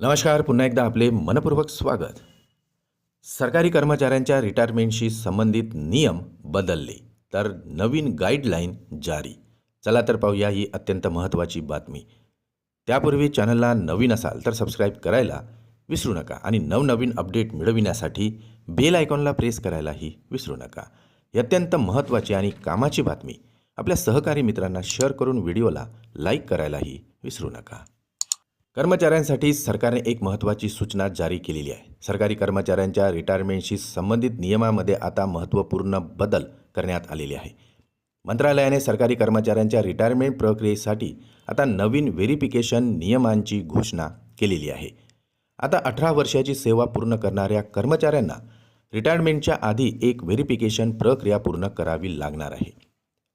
नमस्कार पुन्हा एकदा आपले मनपूर्वक स्वागत. सरकारी कर्मचाऱ्यांच्या रिटायरमेंटशी संबंधित नियम बदलले तर नवीन गाईडलाईन जारी. चला तर पाहूया ही अत्यंत महत्त्वाची बातमी. त्यापूर्वी चॅनलला नवीन असाल तर सबस्क्राईब करायला विसरू नका आणि नवनवीन अपडेट मिळविण्यासाठी बेल आयकॉनला प्रेस करायलाही विसरू नका. ही अत्यंत महत्त्वाची आणि कामाची बातमी. आपल्या सहकारी मित्रांना शेअर करून व्हिडिओला लाईक करायलाही विसरू नका. कर्मचाऱ्यांसाठी सरकारने एक महत्त्वाची सूचना जारी केलेली आहे. सरकारी कर्मचाऱ्यांच्या रिटायरमेंटशी संबंधित नियमामध्ये आता महत्त्वपूर्ण बदल करण्यात आलेले आहे. मंत्रालयाने सरकारी कर्मचाऱ्यांच्या रिटायरमेंट प्रक्रियेसाठी आता नवीन व्हेरिफिकेशन नियमांची घोषणा केलेली आहे. आता अठरा वर्षाची सेवा पूर्ण करणाऱ्या कर्मचाऱ्यांना रिटायरमेंटच्या आधी एक व्हेरिफिकेशन प्रक्रिया पूर्ण करावी लागणार आहे.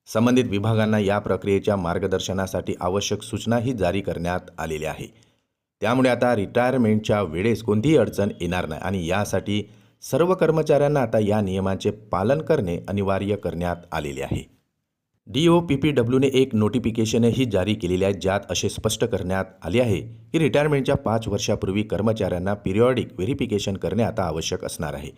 संबंधित विभागांना या प्रक्रियेच्या मार्गदर्शनासाठी आवश्यक सूचनाही जारी करण्यात आलेल्या आहे. त्यामुळे आता रिटायरमेंटच्या वेळेस कोणतीही अडचण येणार नाही. आणि यासाठी सर्व कर्मचाऱ्यांना आता या नियमांचे पालन करणे अनिवार्य करण्यात आलेले आहे. डी ओ पी पी डब्ल्यूने एक नोटिफिकेशनही जारी केलेले आहे ज्यात असे स्पष्ट करण्यात आले आहे की रिटायरमेंटच्या पाच वर्षापूर्वी कर्मचाऱ्यांना पिरियॉडिक व्हेरिफिकेशन करणे आता आवश्यक असणार आहे.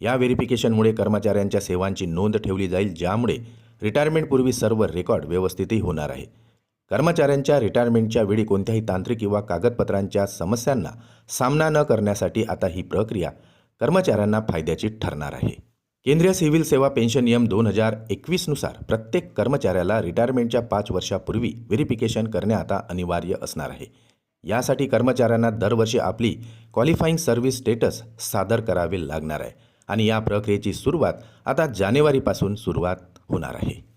या व्हेरिफिकेशनमुळे कर्मचाऱ्यांच्या सेवांची नोंद ठेवली जाईल ज्यामुळे रिटायरमेंटपूर्वी सर्व रेकॉर्ड व्यवस्थितही होणार आहे. कर्मचाऱ्यांच्या रिटायरमेंटच्या वेळी कोणत्याही तांत्रिक किंवा कागदपत्रांच्या समस्यांना सामना न करण्यासाठी आता ही प्रक्रिया कर्मचाऱ्यांना फायद्याची ठरणार आहे. केंद्रीय सिव्हिल सेवा पेन्शन नियम दोन हजार एकवीसनुसार प्रत्येक कर्मचाऱ्याला रिटायरमेंटच्या पाच वर्षापूर्वी व्हेरिफिकेशन करणे आता अनिवार्य असणार आहे. यासाठी कर्मचाऱ्यांना दरवर्षी आपली क्वालिफाईंग सर्व्हिस स्टेटस सादर करावे लागणार आहे आणि या प्रक्रियेची सुरुवात आता जानेवारीपासून सुरुवात होणार आहे.